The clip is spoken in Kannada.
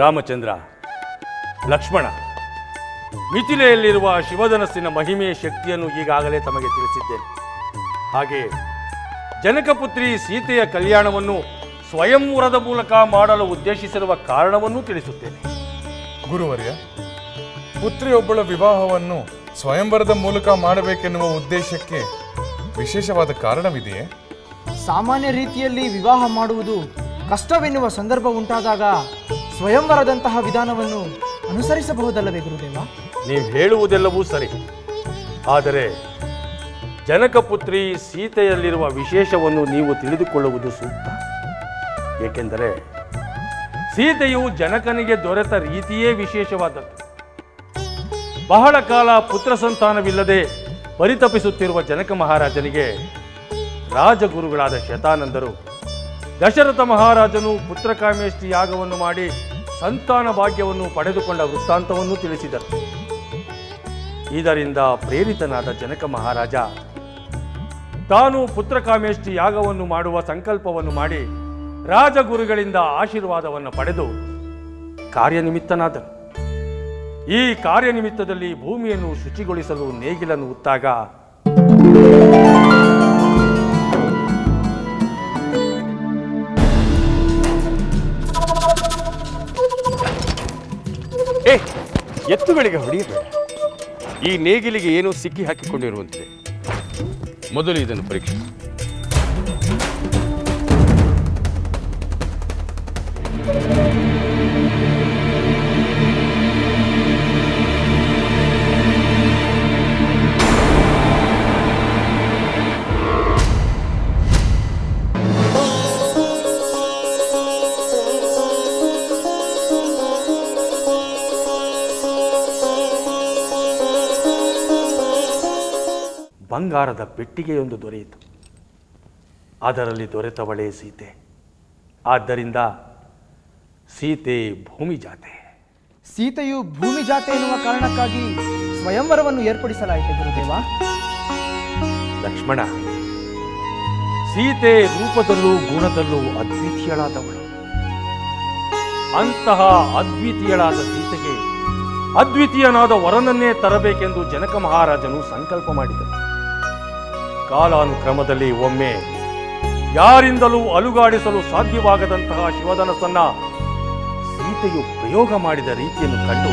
ರಾಮಚಂದ್ರ ಲಕ್ಷ್ಮಣ ಮಿಥಿಲೆಯಲ್ಲಿರುವ ಶಿವಧನಸ್ಸಿನ ಮಹಿಮೆಯ ಶಕ್ತಿಯನ್ನು ಈಗಾಗಲೇ ತಮಗೆ ತಿಳಿಸಿದ್ದೇನೆ. ಹಾಗೆ ಜನಕಪುತ್ರಿ ಸೀತೆಯ ಕಲ್ಯಾಣವನ್ನು ಸ್ವಯಂವರದ ಮೂಲಕ ಮಾಡಲು ಉದ್ದೇಶಿಸಿರುವ ಕಾರಣವನ್ನು ತಿಳಿಸುತ್ತೇನೆ. ಗುರುವರ್ಯ ಪುತ್ರಿಯೊಬ್ಬಳ ವಿವಾಹವನ್ನು ಸ್ವಯಂವರದ ಮೂಲಕ ಮಾಡಬೇಕೆನ್ನುವ ಉದ್ದೇಶಕ್ಕೆ ವಿಶೇಷವಾದ ಕಾರಣವಿದೆಯೇ? ಸಾಮಾನ್ಯ ರೀತಿಯಲ್ಲಿ ವಿವಾಹ ಮಾಡುವುದು ಕಷ್ಟವೆನ್ನುವ ಸಂದರ್ಭ ಉಂಟಾದಾಗ ಸ್ವಯಂವರದಂತಹ ವಿಧಾನವನ್ನು ಅನುಸರಿಸಬಹುದಲ್ಲವೇ ಗುರುದೇವ? ನೀವು ಹೇಳುವುದೆಲ್ಲವೂ ಸರಿ. ಆದರೆ ಜನಕಪುತ್ರಿ ಸೀತೆಯಲ್ಲಿರುವ ವಿಶೇಷವನ್ನು ನೀವು ತಿಳಿದುಕೊಳ್ಳುವುದು ಸೂಕ್ತ. ಏಕೆಂದರೆ ಸೀತೆಯು ಜನಕನಿಗೆ ದೊರೆತ ರೀತಿಯೇ ವಿಶೇಷವಾದದ್ದು. ಬಹಳ ಕಾಲ ಪುತ್ರ ಸಂತಾನವಿಲ್ಲದೆ ಪರಿತಪಿಸುತ್ತಿರುವ ಜನಕ ಮಹಾರಾಜನಿಗೆ ರಾಜಗುರುಗಳಾದ ಶತಾನಂದರು ದಶರಥ ಮಹಾರಾಜನು ಪುತ್ರಕಾಮೇಷ್ಠಿ ಯಾಗವನ್ನು ಮಾಡಿ ಸಂತಾನ ಭಾಗ್ಯವನ್ನು ಪಡೆದುಕೊಂಡ ವೃತ್ತಾಂತವನ್ನು ತಿಳಿಸಿದರು. ಇದರಿಂದ ಪ್ರೇರಿತನಾದ ಜನಕ ಮಹಾರಾಜ, ತಾನು ಪುತ್ರಕಾಮೇಷ್ಠಿ ಯಾಗವನ್ನು ಮಾಡುವ ಸಂಕಲ್ಪವನ್ನು ಮಾಡಿ ರಾಜಗುರುಗಳಿಂದ ಆಶೀರ್ವಾದವನ್ನು ಪಡೆದು ಕಾರ್ಯನಿಮಿತ್ತನಾದನು. ಈ ಕಾರ್ಯನಿಮಿತ್ತದಲ್ಲಿ ಭೂಮಿಯನ್ನು ಶುಚಿಗೊಳಿಸಲು ನೇಗಿಲನ್ನು ಉತ್ತಾಗ ಎತ್ತುಗಳಿಗೆ ಹೊಡೆಯಬೇಡ. ಈ ನೇಗಿಲಿಗೆ ಏನೋ ಸಿಕ್ಕಿ ಹಾಕಿಕೊಂಡಿರುವಂತಿದೆ ಮೊದಲು ಇದನ್ನು ಪರೀಕ್ಷೆ. ಬಂಗಾರದ ಪೆಟ್ಟಿಗೆಯೊಂದು ದೊರೆಯಿತು. ಅದರಲ್ಲಿ ದೊರೆತವಳೇ ಸೀತೆ. ಆದ್ದರಿಂದ ಸೀತೆ ಭೂಮಿ ಜಾತೆ. ಸೀತೆಯು ಭೂಮಿ ಜಾತೆ ಎನ್ನುವ ಕಾರಣಕ್ಕಾಗಿ ಸ್ವಯಂವರವನ್ನು ಏರ್ಪಡಿಸಲಾಯಿತು ಗುರುದೇವ. ಲಕ್ಷ್ಮಣ ಸೀತೆ ರೂಪದಲ್ಲೂ ಗುಣದಲ್ಲೂ ಅದ್ವಿತೀಯಳಾದವಳು. ಅಂತಹ ಅದ್ವಿತೀಯಳಾದ ಸೀತೆಗೆ ಅದ್ವಿತೀಯನಾದ ವರನನ್ನೇ ತರಬೇಕೆಂದು ಜನಕ ಮಹಾರಾಜನು ಸಂಕಲ್ಪ ಮಾಡಿದರು. ಕಾಲಾನುಕ್ರಮದಲ್ಲಿ ಒಮ್ಮೆ ಯಾರಿಂದಲೂ ಅಲುಗಾಡಿಸಲು ಸಾಧ್ಯವಾಗದಂತಹ ಶಿವಧನಸ್ಸನ್ನ ಸೀತೆಯು ಪ್ರಯೋಗ ಮಾಡಿದ ರೀತಿಯನ್ನು ಕಂಡು